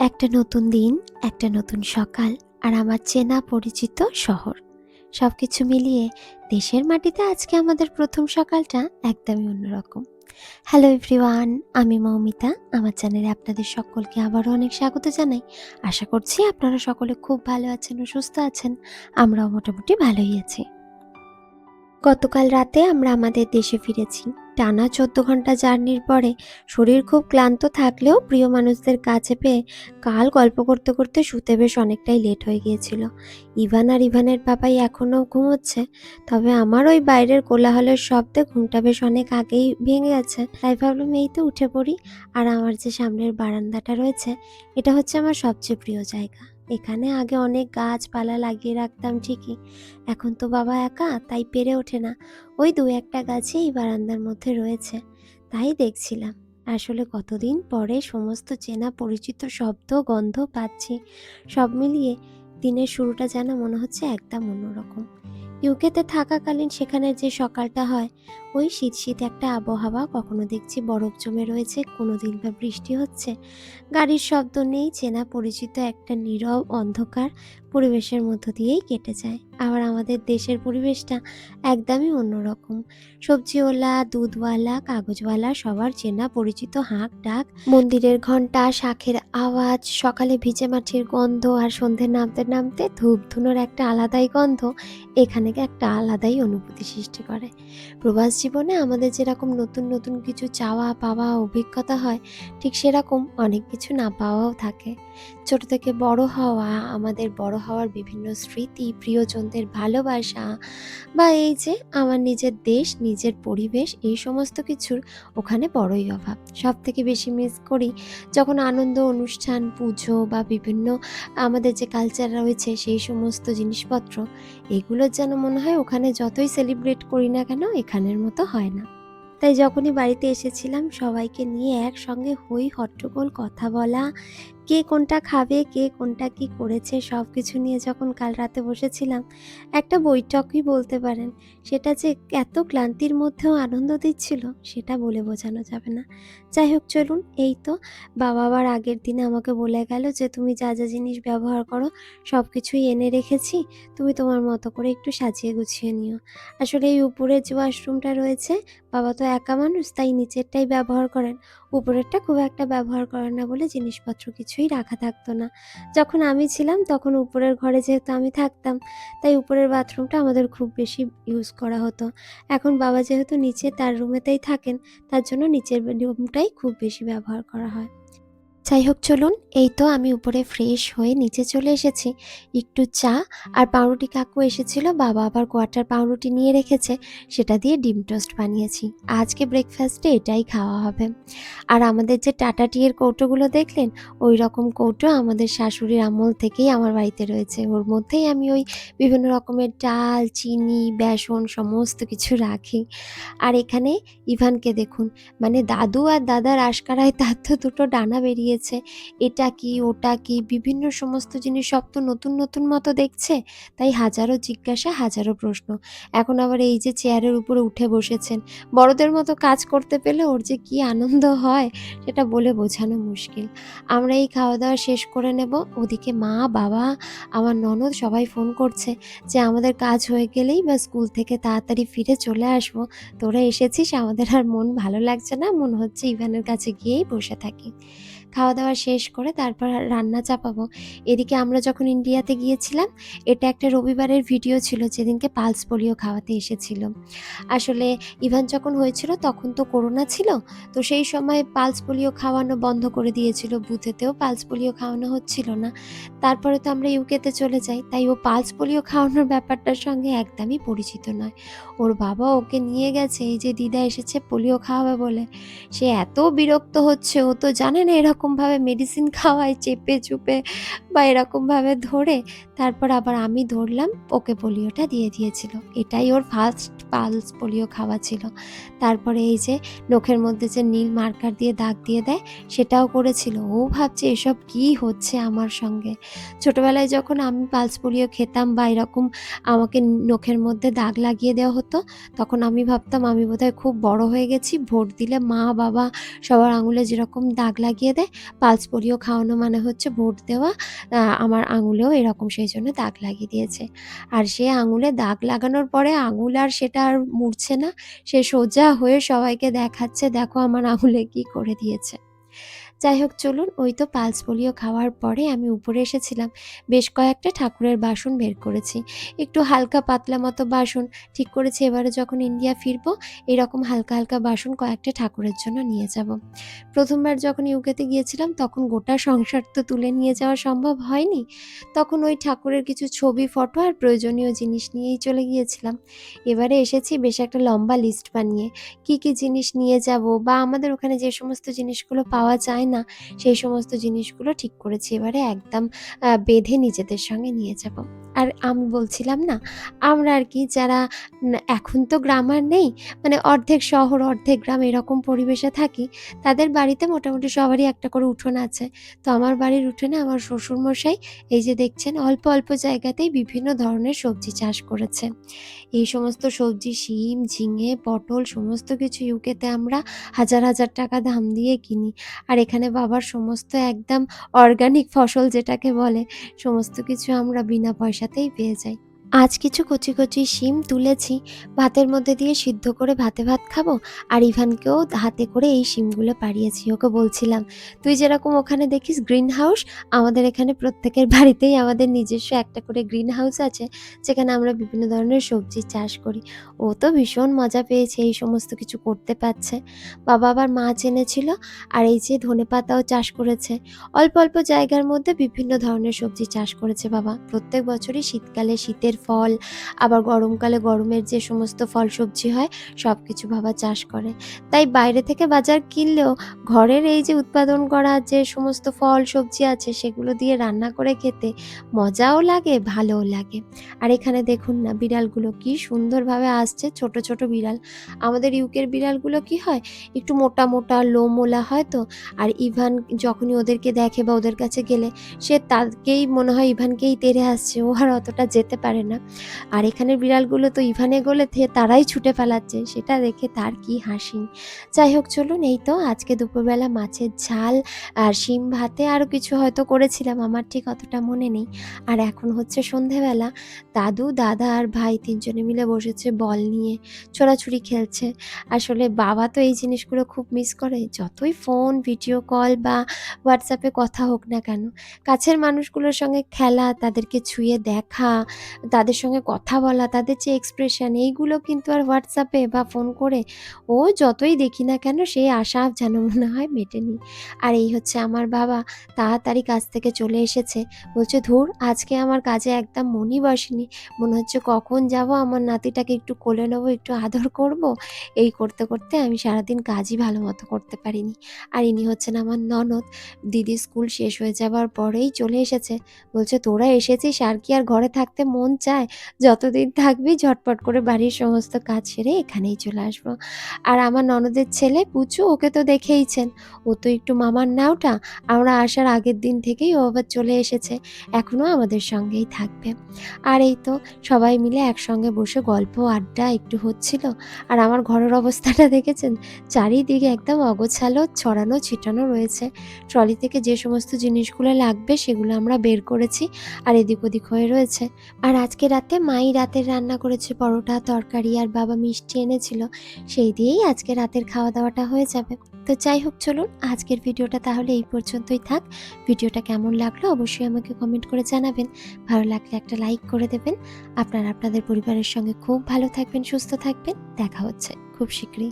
একটা নতুন দিন, একটা নতুন সকাল আর আমার চেনা পরিচিত শহর। সব কিছু মিলিয়ে দেশের মাটিতে আজকে আমাদের প্রথম সকালটা একদমই অন্যরকম। হ্যালো এভরিওয়ান আমি মৌমিতা। আমার চ্যানেলে আপনাদের সকলকে আবারও অনেক স্বাগত জানাই। আশা করছি আপনারা সকলে খুব ভালো আছেন ও সুস্থ আছেন। আমরাও মোটামুটি ভালোই আছি। গতকাল রাতে আমরা আমাদের দেশে ফিরেছি। টানা চোদ্দ ঘণ্টা জার্নির পরে শরীর খুব ক্লান্ত থাকলেও প্রিয় মানুষদের কাছে পেয়ে কাল গল্প করতে করতে শুতে বেশ অনেকটাই লেট হয়ে গিয়েছিল। ইভান আর ইভানের বাবাই এখনও ঘুমোচ্ছে, তবে আমার ওই বাইরের কোলাহলের শব্দে ঘুমটা বেশ অনেক আগেই ভেঙে গেছে। তাই ভাবলাম এই তো উঠে পড়ি, আর আমার যে সামনের বারান্দাটা রয়েছে, এটা হচ্ছে আমার সবচেয়ে প্রিয় জায়গা। এখানে আগে অনেক গাছপালা লাগিয়ে রাখতাম ঠিকই, এখন তো বাবা একা, তাই পেরে ওঠে না। ওই দু একটা গাছই এই বারান্দার মধ্যে রয়েছে, তাই দেখছিলাম। আসলে কতদিন পরে সমস্ত চেনা পরিচিত শব্দ, গন্ধ পাচ্ছি। সব মিলিয়ে দিনের শুরুটা যেন মনে হচ্ছে একদম অন্যরকম। ইউকেতে থাকাকালীন সেখানে যে সকালটা হয় ওই শীত শীত একটা আবহাওয়া কখনো দেখছি বরফ জমে রয়েছে কোনো দিন বা বৃষ্টি হচ্ছে। গাড়ির শব্দ নেই, চেনা পরিচিত একটা নীরব অন্ধকার পরিবেশের মধ্য দিয়েই কেটে যায়। আবার আমাদের দেশের পরিবেশটা একদমই অন্যরকম। সবজিওয়ালা, দুধওয়ালা, কাগজওয়ালা, সবার চেনা পরিচিত হাঁক ডাক। মন্দিরের ঘণ্টা শাখের আওয়াজ, সকালে ভিজে মাটির গন্ধ আর সন্ধ্যে নামতে নামতে ধূপ ধুনোর একটা আলাদাই গন্ধ এখানে একটা আলাদাই অনুভূতি সৃষ্টি করে। প্রবাস জীবনে আমাদের যেরকম নতুন নতুন কিছু চাওয়া, পাওয়া, অভিজ্ঞতা হয়, ঠিক সেরকম অনেক কিছু না পাওয়াও থাকে। ছোট থেকে বড় হওয়া, আমাদের বড় হওয়ার বিভিন্ন স্মৃতি, প্রিয়জনদের ভালোবাসা বা এই যে আমার নিজের দেশ, নিজের পরিবেশ, এই সমস্ত কিছুর ওখানে বড়ই অভাব। সব থেকে বেশি মিস করি যখন আনন্দ, অনুষ্ঠান, পুজো বা বিভিন্ন আমাদের যে কালচার রয়েছে, সেই সমস্ত জিনিসপত্র এগুলোর যেন মনে হয় ওখানে যতই সেলিব্রেট করি না কেন, এখানের মতো হয় না। তাই যখনই বাড়িতে এসেছিলাম সবাইকে নিয়ে একসঙ্গে হই হট্টগোল কথা বলা কে কোনটা খাবে, কে কোনটা কি করেছে সব কিছু নিয়ে যখন কাল রাতে বসেছিলাম, একটা বৈঠকই বলতে পারেন, সেটা যে এত ক্লান্তির মধ্যেও আনন্দ দিচ্ছিল, সেটা বলে বোঝানো যাবে না। যাই হোক, চলুন, এই তো। বাবা আবার আগের দিনে আমাকে বলে গেল যে, তুমি যা যা জিনিস ব্যবহার করো সব কিছুই এনে রেখেছি, তুমি তোমার মতো করে একটু সাজিয়ে গুছিয়ে নিও। আসলে এই উপরের যে ওয়াশরুমটা রয়েছে, বাবা তো একা মানুষ, তাই নিচেরটাই ব্যবহার করেন। উপরেরটা খুব একটা ব্যবহার করে না বলে জিনিসপত্র কিছুই রাখা থাকতো না। যখন আমি ছিলাম তখন উপরের ঘরে যেহেতু আমি থাকতাম, তাই উপরের বাথরুমটা আমাদের খুব বেশি ইউজ করা হতো। এখন বাবা যেহেতু নিচে তার রুমেতেই থাকেন, তার জন্য নিচের রুমটাই খুব বেশি ব্যবহার করা হয়। যাই হোক চলুন, এই তো আমি উপরে ফ্রেশ হয়ে নিচে চলে এসেছি। একটু চা আর পাউরুটি কাকু এসেছিল, বাবা আবার কোয়ার্টার পাউরুটি নিয়ে রেখেছে, সেটা দিয়ে ডিম টোস্ট বানিয়েছি। আজকে ব্রেকফাস্টে এটাই খাওয়া হবে। আর আমাদের যে টাটা টিয়ের কৌটোগুলো দেখলেন ওই রকম কৌটো আমাদের শাশুড়ির আমল থেকেই আমার বাড়িতে রয়েছে। ওর মধ্যেই আমি ওই বিভিন্ন রকমের ডাল, চিনি, বেসন সমস্ত কিছু রাখি। আর এখানে ইভানকে দেখুন মানে দাদু আর দাদার আশকারায় তার তো দুটো ডানা বেরিয়েছে এটা কি, ওটা কি, বিভিন্ন সমস্ত জিনিস সব তো নতুন নতুন মতো দেখছে। তাই হাজারো জিজ্ঞাসা, হাজারো প্রশ্ন। এখন আবার এই যে চেয়ারের উপরে উঠে বসেছেন, বড়দের মতো কাজ করতে পেলে ওর যে কি আনন্দ হয়, সেটা বলে বোঝানো মুশকিল। আমরা এই খাওয়া দাওয়া শেষ করে নেব। ওদিকে মা, বাবা, আমার ননদ সবাই ফোন করছে যে আমাদের কাজ হয়ে গেলেই বা স্কুল থেকে তাড়াতাড়ি ফিরে চলে আসব। তোরা এসেছিস, আমাদের আর মন ভালো লাগছে না, মন হচ্ছে ইভানের কাছে গিয়েই বসে থাকি। খাওয়া দাওয়া শেষ করে তারপর রান্না চাপাবো। এদিকে আমরা যখন ইন্ডিয়াতে গিয়েছিলাম, এটা একটা রবিবারের ভিডিও ছিল যেদিনকে পালস পোলিও খাওয়াতে এসেছিল। আসলে ইভান যখন হয়েছিল তখন তো করোনা ছিল, তো সেই সময় পালস পোলিও খাওয়ানো বন্ধ করে দিয়েছিল বুথেতেও, পালস পোলিও খাওয়ানো হচ্ছিল না। তারপরে তো আমরা ইউকেতে চলে যাই, তাই ও পালস পোলিও খাওয়ানোর ব্যাপারটার সঙ্গে একদমই পরিচিত নয়। ওর বাবা ওকে নিয়ে গেছে, এই যে দিদা এসেছে পোলিও খাওয়াবে বলে। সে এত বিরক্ত হচ্ছে, ও তো জানে না এরকমভাবে মেডিসিন খাওয়ায়, চেপে চুপে বা এরকমভাবে ধরে, তারপর আবার আমি ধরলাম, ওকে পোলিওটা দিয়ে দিয়েছিল। এটাই ওর ফার্স্ট পালস পোলিও খাওয়া ছিল। তারপরে এই যে নখের মধ্যে যে নীল মার্কার দিয়ে দাগ দিয়ে দেয়, সেটাও করেছিল। ও ভাবছে, এসব কি হচ্ছে আমার সঙ্গে? ছোটবেলায় যখন আমি পালস পোলিও খেতাম বা এরকম আমাকে নখের মধ্যে দাগ লাগিয়ে দেওয়া হতো, তখন আমি ভাবতাম, আমি বোধহয় খুব বড় হয়ে গেছি, ভোট দিলে মা বাবা সবার আঙুলে যেরকম দাগ লাগিয়ে দেয় পালস পোলিও খাওয়ানো মানে হচ্ছে ভোট দেওয়া আমার আঙুলেও এরকম সেই জন্য দাগ লাগিয়ে দিয়েছে। আর সে আঙুলে দাগ লাগানোর পরে আঙুল আর সেটা আর মুড়ছে না। সে সোজা হয়ে সবাইকে দেখাচ্ছে, "দেখো আমার আঙুলে কি করে দিয়েছে।" যাই হোক চলুন ওই তো পালস পোলিও খাওয়ার পরে আমি উপরে এসেছিলাম। বেশ কয়েকটা ঠাকুরের বাসন বের করেছি। একটু হালকা পাতলা মতো বাসন ঠিক করেছি এবারে যখন ইন্ডিয়া ফিরবো এরকম হালকা, হালকা বাসন কয়েকটা ঠাকুরের জন্য নিয়ে যাব। প্রথমবার যখন ইউকেতে গিয়েছিলাম তখন গোটা সংসার তো তুলে নিয়ে যাওয়া সম্ভব হয়নি। তখন ওই ঠাকুরের কিছু ছবি, ফটো আর প্রয়োজনীয় জিনিস নিয়েই চলে গিয়েছিলাম। এবারে এসেছি বেশ একটা লম্বা লিস্ট বানিয়ে। কী, কী জিনিস নিয়ে যাব বা আমাদের ওখানে যে সমস্ত জিনিসগুলো পাওয়া যায় না সেই সমস্ত জিনিসগুলো ঠিক করেছি এবারে একদম বেঁধে নিজেদের সঙ্গে নিয়ে যাব। আর আমি বলছিলাম না আমরা আর কি যারা এখন তো গ্রাম আর নেই মানে অর্ধেক শহর, অর্ধেক গ্রাম এরকম পরিবেশে থাকি। তাদের বাড়িতে মোটামুটি সবারই একটা করে উঠোন আছে। তো আমার বাড়ির উঠোনে আমার শ্বশুরমশাই এই যে দেখছেন অল্প, অল্প জায়গাতেই বিভিন্ন ধরনের সবজি চাষ করেছে। এই সমস্ত সবজি শিম, ঝিঙে, পটল সমস্ত কিছু ইউকেতে আমরা হাজার, হাজার টাকা দাম দিয়ে কিনি। আর এখানে বাবার সমস্ত একদম অর্গানিক ফসল যেটাকে বলে সমস্ত কিছু আমরা বিনা পয়সাতেই পেয়ে যাই। আজ কিছু কচি, কচি শিম তুলেছি ভাতের মধ্যে দিয়ে সিদ্ধ করে ভাতে ভাত খাব। আর ইভানকেও হাতে করে এই শিমগুলো পাড়িয়েছি। ওকে বলছিলাম, "তুই যেরকম ওখানে দেখিস গ্রিন হাউস, আমাদের এখানে প্রত্যেকের বাড়িতেই আমাদের নিজস্ব একটা করে গ্রিন হাউস আছে যেখানে আমরা বিভিন্ন ধরনের সবজি চাষ করি।" ও তো ভীষণ মজা পেয়েছে এই সমস্ত কিছু করতে পারছে। বাবা আবার মাছ এনেছিল আর এই যে ধনেপাতাও চাষ করেছে। অল্প, অল্প জায়গার মধ্যে বিভিন্ন ধরনের সবজি চাষ করেছে বাবা। প্রত্যেক বছরই শীতকালে শীতের ফল, আবার গরমকালে গরমের যে সমস্ত ফল সবজি হয় সব কিছু বাবা চাষ করে। তাই বাইরে থেকে বাজার কিনলেও ঘরের এই যে উৎপাদন করা যে সমস্ত ফল সবজি আছে সেগুলো দিয়ে রান্না করে খেতে মজাও লাগে, ভালোও লাগে। আর এখানে দেখুন না বিড়ালগুলো কি সুন্দরভাবে আসছে ছোট, ছোট বিড়াল। আমাদের ইউকের বিড়ালগুলো কি হয় একটু মোটা, মোটা লোমওয়ালা হয় তো। আর ইভান যখনই ওদেরকে দেখে বা ওদের কাছে গেলে সে তাকেই মনে হয় ইভানকেই তেড়ে আসছে। ও আর অতটা যেতে পারে না। আর এখানের বিড়ালগুলো তো ইভানে এগোলে থে তারাই ছুটে পালাচ্ছে সেটা দেখে তার কি হাসি। যাই হোক চলুন এই তো আজকে দুপুরবেলা মাছের ঝাল আর শিম ভাতে আরও কিছু হয়তো করেছিলাম আমার ঠিক অতটা মনে নেই। আর এখন হচ্ছে সন্ধেবেলা দাদু, দাদা আর ভাই তিনজনে মিলে বসেছে বল নিয়ে ছোড়াছুড়ি খেলছে। আসলে বাবা তো এই জিনিসগুলো খুব মিস করে। যতই ফোন, ভিডিও কল বা হোয়াটসঅ্যাপে কথা হোক না কেন, কাছের মানুষগুলোর সঙ্গে খেলা, তাদেরকে ছুঁয়ে দেখা, তাদের সঙ্গে কথা বলা, তাদের যে এক্সপ্রেশন এইগুলো কিন্তু আর হোয়াটসঅ্যাপে বা ফোন করে ও যতই দেখি না কেন সেই আশা যেন মনে হয় মেটেনি। আর এই হচ্ছে আমার বাবা তাড়াতাড়ি কাজ থেকে চলে এসেছে। বলছে, "ধুর আজকে আমার কাজে একদম মনই বসেনি। মনে হচ্ছে কখন যাব আমার নাতিটাকে একটু কোলে নেব, একটু আদর করব।" এই করতে, করতে আমি সারাদিন কাজই ভালো মতো করতে পারিনি। আর ইনি হচ্ছেন আমার ননদ। দিদি স্কুল শেষ হয়ে যাওয়ার পরেই চলে এসেছে। বলছে, "তোরা এসেছিস আর কি আর ঘরে থাকতে মন চায়? যতদিন থাকবি ঝটপট করে বাড়ির সমস্ত কাজ সেরে এখানেই চলে আসব।" আর আমার ননদের ছেলে পুচু, ওকে তো দেখেইছেন। ও তো একটু মামার নাওটা। আমরা আসার আগের দিন থেকেই ও আবার চলে এসেছে। এখনও আমাদের সঙ্গেই থাকবে। আর এই তো সবাই মিলে একসঙ্গে বসে গল্প, আড্ডা একটু হচ্ছিল। আর আমার ঘরের অবস্থাটা দেখেছেন? চারিদিকে একদম অগোছালো, ছড়ানো, ছিটানো রয়েছে। ট্রলি থেকে যে সমস্ত জিনিসগুলো লাগবে সেগুলো আমরা বের করেছি, আর এদিক ওদিক হয়ে রয়েছে। আর আজকে রাতে মাই রাতের রান্না করেছে পরোটা, তরকারি আর বাবা মিষ্টি এনেছিল। সেই দিয়েই আজকে রাতের খাওয়া-দাওয়াটা হয়ে যাবে। তো যাই হোক চলুন আজকের ভিডিওটা তাহলে এই পর্যন্তই থাক। ভিডিওটা কেমন লাগল অবশ্যই আমাকে কমেন্ট করে জানাবেন। ভালো লাগলে একটা লাইক করে দেবেন। আপনারা আপনাদের পরিবারের সঙ্গে খুব ভালো থাকবেন, সুস্থ থাকবেন। দেখা হচ্ছে খুব শীঘ্রই।